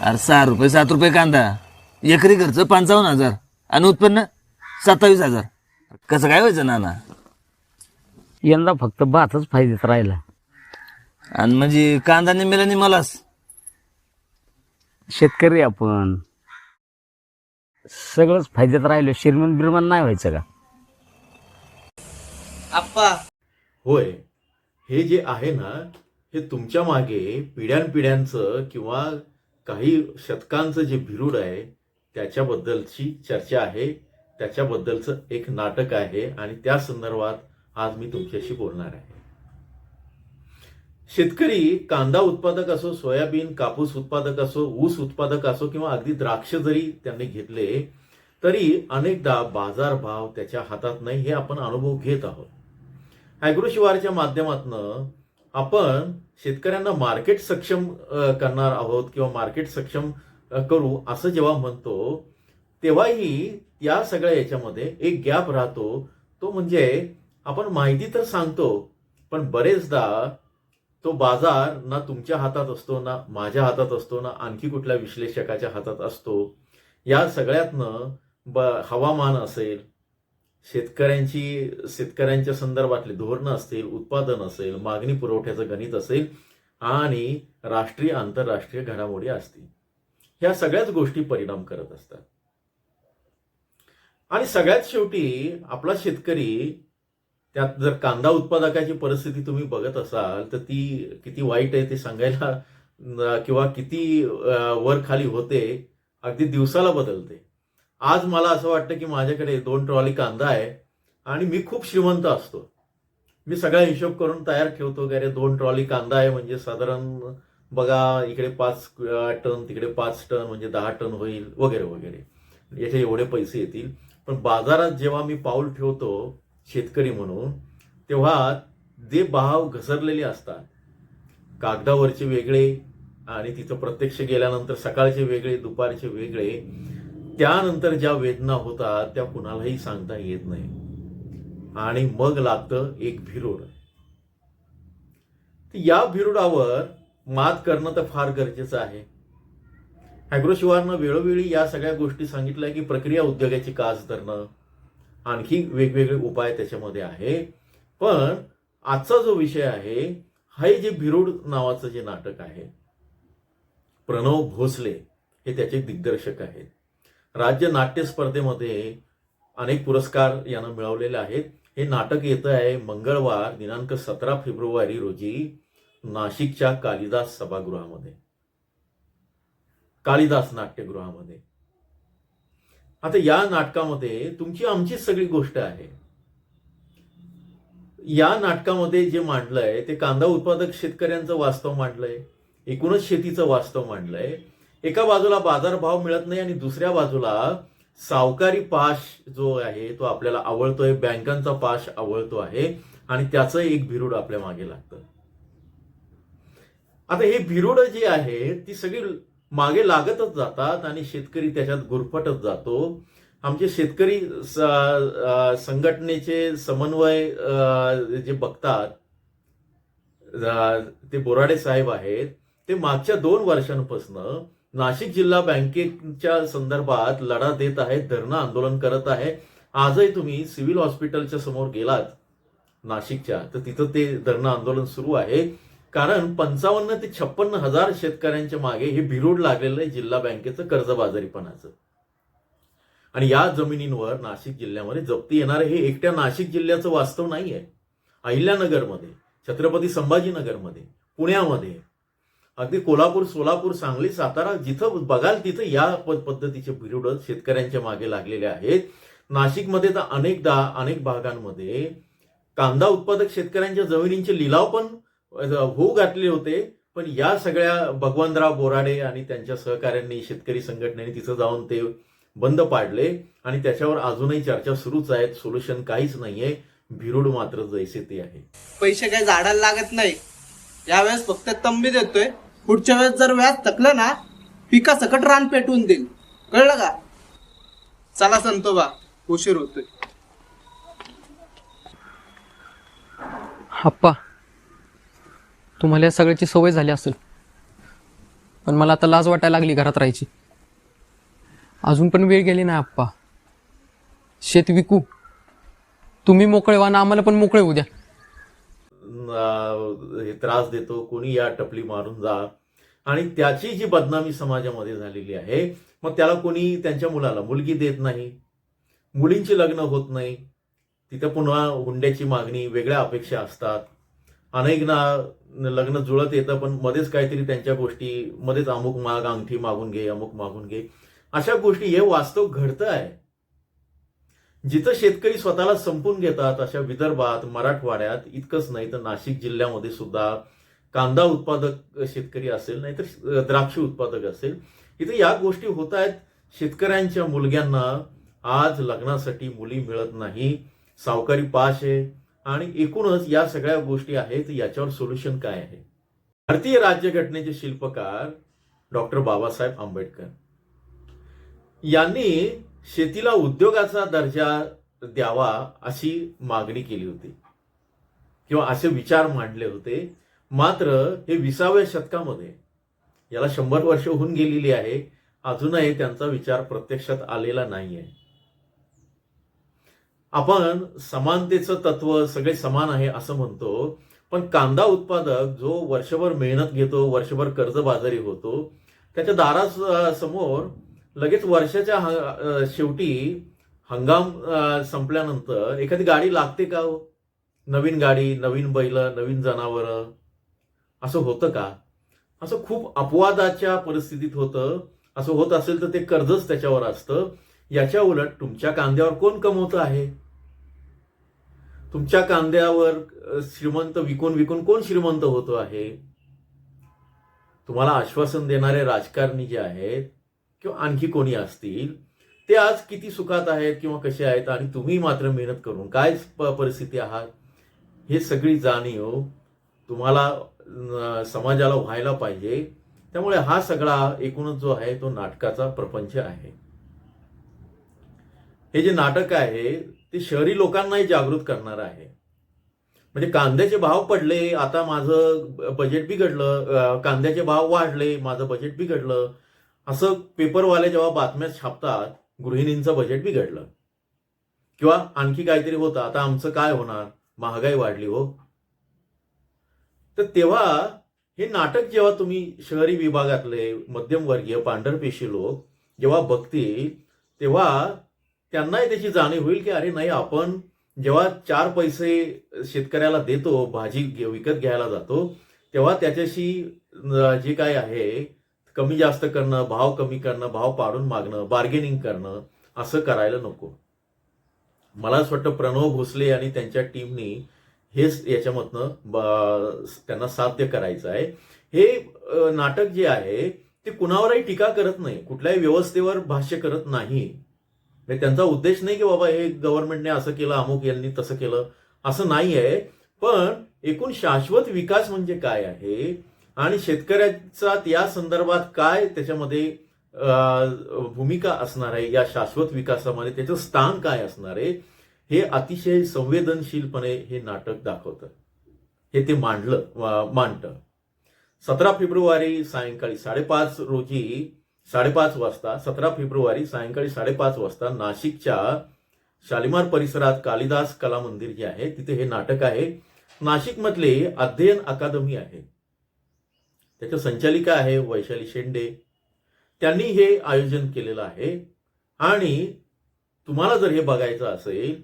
अरे सहा रुपये सात रुपये कांदा. एकरी खर्च पंचावन्न हजार. आणि उत्पन्न सत्तावीस हजार. कसं काय व्हायचं नाना? यंदा फक्त भातच फायद्यात राहिला. आणि म्हणजे कांदा निमेला निमालास शेतकरी आपण. सगळंच फायद्यात राहिलो. श्रीमंत बिरमन नाही व्हायचं का? आप्पा. होय. हे जे आहे ना हे तुमच्या मागे पिढ्यानपिढ्यांचं किंवा काही शतकांचं जे भिरूड आहे त्याच्याबद्दलची चर्चा आहे. त्याच्याबद्दलचं एक नाटक आहे आणि त्या संदर्भात आज मी तुमच्याशी बोलणार आहे. शेतकरी कांदा उत्पादक असो सोयाबीन कापूस उत्पादक असो ऊस उत्पादक असो किंवा अगदी द्राक्ष जरी त्यांनी घेतले तरी अनेकदा बाजारभाव त्याच्या हातात नाही हे आपण अनुभव घेत आहोत. ॲग्रोशिवारच्या माध्यमातनं आपण शेतकऱ्यांना मार्केट सक्षम करणार आहोत किंवा मार्केट सक्षम करू असं जेव्हा म्हणतो तेव्हाही या सगळ्या याच्यामध्ये एक गॅप राहतो. तो म्हणजे आपण माहिती तर सांगतो पण बरेचदा तो बाजार ना तुमच्या हातात असतो ना माझ्या हातात असतो ना आणखी कुठल्या विश्लेषकाच्या हातात असतो. या सगळ्यातनं ब हवामान असेल शेतकऱ्यांची शेतकऱ्यांच्या संदर्भातले धोरणं असतील उत्पादन असेल मागणी पुरवठ्याचं गणित असेल आणि राष्ट्रीय आंतरराष्ट्रीय घडामोडी असतील. ह्या सगळ्याच गोष्टी परिणाम करत असतात. आणि सगळ्यात शेवटी आपला शेतकरी त्यात जर कांदा उत्पादकाची परिस्थिती तुम्ही बघत असाल तर ती किती वाईट आहे ते सांगायला किंवा किती वर खाली होते अगदी दिवसाला बदलते. आज मला असं वाटतं की माझ्याकडे दोन ट्रॉली कांदा आहे आणि मी खूप श्रीमंत असतो. मी सगळा हिशोब करून तयार ठेवतो की अरे दोन ट्रॉली कांदा आहे म्हणजे साधारण बघा इकडे पाच टन तिकडे पाच टन म्हणजे दहा टन होईल वगैरे वगैरे. याचे एवढे पैसे येतील. पण बाजारात जेव्हा मी पाऊल ठेवतो शेतकरी म्हणून तेव्हा जे भाव घसरलेले असतात कागदावरचे वेगळे आणि तिथं प्रत्यक्ष गेल्यानंतर सकाळचे वेगळे दुपारचे वेगळे त्यानंतर ज्या वेदना होतात त्या कुणालाही सांगता येत नाही. आणि मग लागतं एक भिरूड. या भिरुडावर मात करणं तर फार गरजेचं आहे. ॲग्रोशिवारनं वेळोवेळी या सगळ्या गोष्टी सांगितल्या की प्रक्रिया उद्योगाची कास धरणं आणखी वेगवेगळे उपाय त्याच्यामध्ये आहे. पण आजचा जो विषय आहे हे जे भिरूड नावाचं जे नाटक आहे प्रणव भोसले हे त्याचे दिग्दर्शक आहेत. राज्य नाट्य स्पर्धेमध्ये अनेक पुरस्कार यानं मिळवलेले आहेत. हे नाटक येतं आहे मंगळवार दिनांक सतरा फेब्रुवारी रोजी नाशिकच्या कालिदास सभागृहामध्ये. कालिदास नाट्यगृहामध्ये. आता या नाटकामध्ये तुमची आमची सगळी गोष्ट आहे. या नाटकामध्ये जे मांडलंय ते कांदा उत्पादक शेतकऱ्यांचं वास्तव मांडलंय एकूणच शेतीचं वास्तव मांडलंय. एका बाजूला बाजारभाव मिळत नाही आणि दुसऱ्या बाजूला सावकारी पाश जो आहे तो आपल्याला आवळतोय बँकांचा पाश आवळतो आहे आणि त्याचं एक भिरूड आपल्या मागे लागतं. आता हे भिरूड जी आहे ती सगळी मागे लागतच जातात आणि शेतकरी त्याच्यात गुरफटत जातो. आमचे शेतकरी संघटनेचे समन्वय जे बघतात ते बोराडे साहेब आहेत ते मागच्या दोन वर्षांपासून नाशिक जिल्हा बँकेच्या संदर्भात लढा देत आहेत धरणं आंदोलन करत आहे. आजही तुम्ही सिव्हिल हॉस्पिटलच्या समोर गेलात नाशिकच्या. तर तिथं ते धरणं आंदोलन सुरू आहे. कारण पंचावन्न ते छप्पन्न हजार शेतकऱ्यांच्या मागे हे भिरूड लागलेलं आहे जिल्हा बँकेचं कर्जबाजारीपणाचं. आणि या जमिनींवर नाशिक जिल्ह्यामध्ये जप्ती येणार हे एकट्या नाशिक जिल्ह्याचं वास्तव नाही आहे अहिल्यानगरमध्ये छत्रपती संभाजीनगरमध्ये पुण्यामध्ये अगदी कोल्हापूर सोलापूर सांगली सातारा जिथं बघाल तिथं या पद्धतीचे भिरुड शेतकऱ्यांच्या मागे लागलेले आहेत. नाशिकमध्ये तर अनेकदा अनेक भागांमध्ये कांदा उत्पादक शेतकऱ्यांच्या जमिनींचे लिलाव पण होऊ घातले होते. पण या सगळ्या भगवंतराव बोराडे आणि त्यांच्या सहकाऱ्यांनी शेतकरी संघटनेने तिथं जाऊन ते बंद पाडले. आणि त्याच्यावर अजूनही चर्चा सुरूच आहेत. सोल्युशन काहीच नाहीये. भिरुड मात्र जैसे ते आहे. पैसे काही झाडाला लागत नाही. यावेळेस फक्त तंबी देतोय. पुढच्या वेळेस जर व्याज थकलं ना पिका सकट रान पेटवून देईल. कळलं का? चला संतोबा उशीर होतोय. आप्पा तुम्हाला या सगळ्याची सवय झाली असेल. पण मला आता लाज वाटायला लागली घरात राहायची. अजून पण वेळ गेली नाही आप्पा. शेत विकू. तुम्ही मोकळे व्हा ना आम्हाला पण मोकळे होऊ द्या. त्रास देतो कोणी या टपली मारून जा. आणि त्याची जी बदनामी समाजामध्ये झालेली आहे मग त्याला कोणी त्यांच्या मुलाला मुलगी देत नाही मुलींची लग्न होत नाही तिथं पुन्हा हुंड्याची मागणी वेगळ्या अपेक्षा असतात. अनेकदा लग्न जुळत येतं पण मध्येच काहीतरी त्यांच्या गोष्टी मध्येच अमुक माग अंगठी मागून घे अमुक मागून घे. अशा गोष्टी हे वास्तव घडतं आहे. जिथं शेतकरी स्वतःला संपून घेतात अशा विदर्भात मराठवाड्यात इतकंच नाही तर नाशिक जिल्ह्यामध्ये सुद्धा कांदा उत्पादक शेतकरी असेल नाहीतर द्राक्ष उत्पादक असेल. इथे या गोष्टी होत आहेत. शेतकऱ्यांच्या मुलग्यांना आज लग्नासाठी मुली मिळत नाही. सावकारी पाश आहे. आणि एकूणच या सगळ्या गोष्टी आहेत याच्यावर सोल्युशन काय आहे? भारतीय राज्यघटनेचे शिल्पकार डॉक्टर बाबासाहेब आंबेडकर. यांनी शेतीला उद्योगाचा दर्जा द्यावा अशी मागणी केली होती. किंवा असे विचार मांडले होते. मात्र हे विसाव्या शतकामध्ये याला शंभर वर्ष होऊन गेलेली आहे. अजूनही त्यांचा विचार प्रत्यक्षात आलेला नाहीये. आपण समानतेचं तत्व सगळे समान आहे असं म्हणतो. पण कांदा उत्पादक जो वर्षभर मेहनत घेतो वर्षभर कर्जबाजारी होतो त्याच्या दारासमोर लगेच वर्षाच्या शेवटी हंगाम संपल्यानंतर एखादी गाडी लागते का हो? नवीन गाडी नवीन बैल नवीन जनावरं असं होतं का? असं खूप अपवादाच्या परिस्थितीत होतं. असं होत असेल तर ते कर्जच त्याच्यावर असतं. याच्या उलट तुमच्या कांद्यावर कोण कमवत आहे? तुमच्या कांद्यावर श्रीमंत विकून विकून कोण श्रीमंत होतो आहे? तुम्हाला आश्वासन देणारे राजकारणी जे आहेत किंवा आणखी कोणी असतील ते आज किती सुखात आहेत किंवा कसे आहेत आणि तुम्ही मात्र मेहनत करून काय परिस्थिती आहात? हे सगळी जाणीव तुम्हाला समाजाला व्हायला पाहिजे. त्यामुळे हा सगळा एकूणच जो आहे तो नाटकाचा प्रपंच आहे. हे जे नाटक आहे ते शहरी लोकांनाही जागृत करणार आहे. म्हणजे कांद्याचे भाव पडले आता माझं बजेट बिघडलं कांद्याचे भाव वाढले माझं बजेट बिघडलं असं पेपरवाले जेव्हा बातम्या छापतात गृहिणींचं बजेट बिघडलं. किंवा आणखी काहीतरी होतं आता आमचं काय होणार? महागाई वाढली हो. तर तेव्हा हे नाटक जेव्हा तुम्ही शहरी विभागातले मध्यमवर्गीय पांढरपेशी लोक जेव्हा बघतील तेव्हा त्यांनाही त्याची जाणीव होईल की अरे नाही आपण जेव्हा चार पैसे शेतकऱ्याला देतो भाजी विकत घ्यायला जातो तेव्हा त्याच्याशी जे काय आहे कमी जास्त करणं भाव कमी करणं भाव पाडून मागणं बार्गेनिंग करणं असं करायला नको. मला असं वाटतं प्रणव भोसले आणि त्यांच्या टीमनी हेच याच्यामधनं त्यांना साध्य करायचं आहे. हे नाटक जे आहे ते कुणावरही टीका करत नाही. कुठल्याही व्यवस्थेवर भाष्य करत नाही. म्हणजे त्यांचा उद्देश नाही की बाबा हे गव्हर्नमेंटने असं केलं अमुक यांनी तसं केलं असं नाही आहे पण एकूण शाश्वत विकास म्हणजे काय आहे? आणि शेतकऱ्याचा या संदर्भात काय त्याच्यामध्ये भूमिका असणार आहे या शाश्वत विकासामध्ये त्याचं स्थान काय असणार आहे हे अतिशय संवेदनशीलपणे हे नाटक दाखवतं. हे ते मांडलं मांडतं. सतरा फेब्रुवारी सायंकाळी साडेपाच रोजी साडेपाच वाजता सतरा फेब्रुवारी सायंकाळी साडेपाच वाजता नाशिकच्या शालिमार परिसरात कालिदास कला मंदिर जे आहे तिथे हे नाटक आहे. नाशिकमधले अध्ययन अकादमी आहे. त्याच्या संचालिका आहे वैशाली शेंडे. त्यांनी हे आयोजन केलेलं आहे. आणि तुम्हाला जर हे बघायचं असेल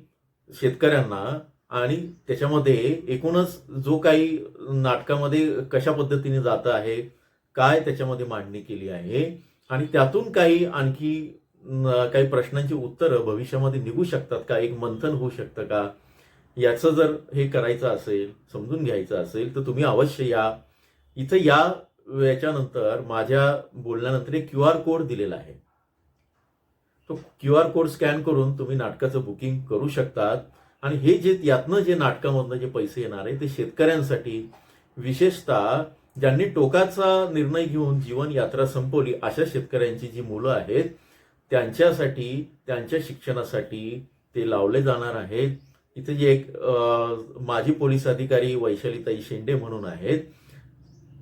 शेतकऱ्यांना आणि त्याच्यामध्ये एकूणच जो काही नाटकामध्ये कशा पद्धतीने जात आहे काय त्याच्यामध्ये मांडणी केली आहे आणि त्यातून काही आणखी काही प्रश्नांची उत्तरं भविष्यामध्ये निघू शकतात का? एक मंथन होऊ शकतं का? याचं जर हे करायचं असेल समजून घ्यायचं असेल तर तुम्ही अवश्य या इथं या याच्यानंतर माझ्या बोलण्यानंतर एक क्यू आर कोड दिलेला आहे. तो क्यू आर कोड स्कॅन करून तुम्ही नाटकाचं बुकिंग करू शकतात. आणि हे जे यातनं जे नाटकामधनं जे पैसे येणार आहे ते शेतकऱ्यांसाठी विशेषतः ज्यांनी टोकाचा निर्णय घेऊन जीवन यात्रा संपवली अशा शेतकऱ्यांची जी मुलं आहेत त्यांच्यासाठी त्यांच्या शिक्षणासाठी ते लावले जाणार आहेत. इथे जे एक माजी पोलीस अधिकारी वैशालीताई शेंडे म्हणून आहेत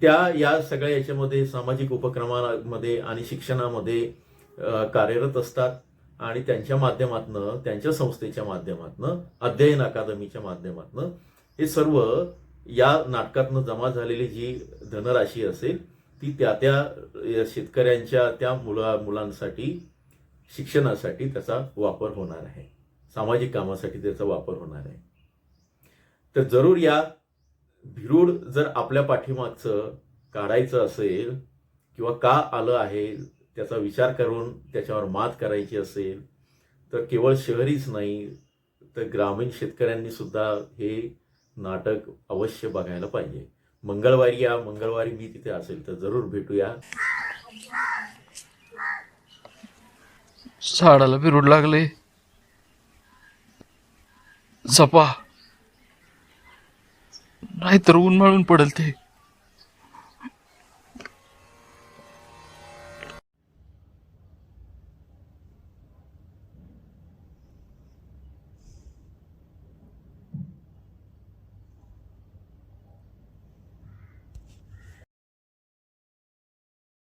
त्या या सगळ्या याच्यामध्ये सामाजिक उपक्रमामध्ये आणि शिक्षणामध्ये कार्यरत असतात आणि त्यांच्या माध्यमातनं त्यांच्या संस्थेच्या माध्यमातनं अध्ययन अकादमीच्या माध्यमातनं हे सर्व या नाटकातनं जमा झालेली जी धनराशी असेल ती त्या त्या शेतकऱ्यांच्या त्या मुला मुलांसाठी शिक्षणासाठी त्याचा वापर होणार आहे. सामाजिक कामासाठी त्याचा वापर होणार आहे. तर जरूर या भिरूड जर आपल्या पाठीमागचं काढायचं असेल किंवा का आलं आहे त्याचा विचार करून त्याच्यावर मात करायची असेल तर केवळ शहरीच नाही तर ग्रामीण शेतकऱ्यांनी सुद्धा हे नाटक अवश्य बघायला पाहिजे. मंगळवारी या मंगळवारी मी तिथे असेल तर जरूर भेटूया. झाडाला बिरूड लागले जपा. नाहीतर ऊन मळून पडेल ते.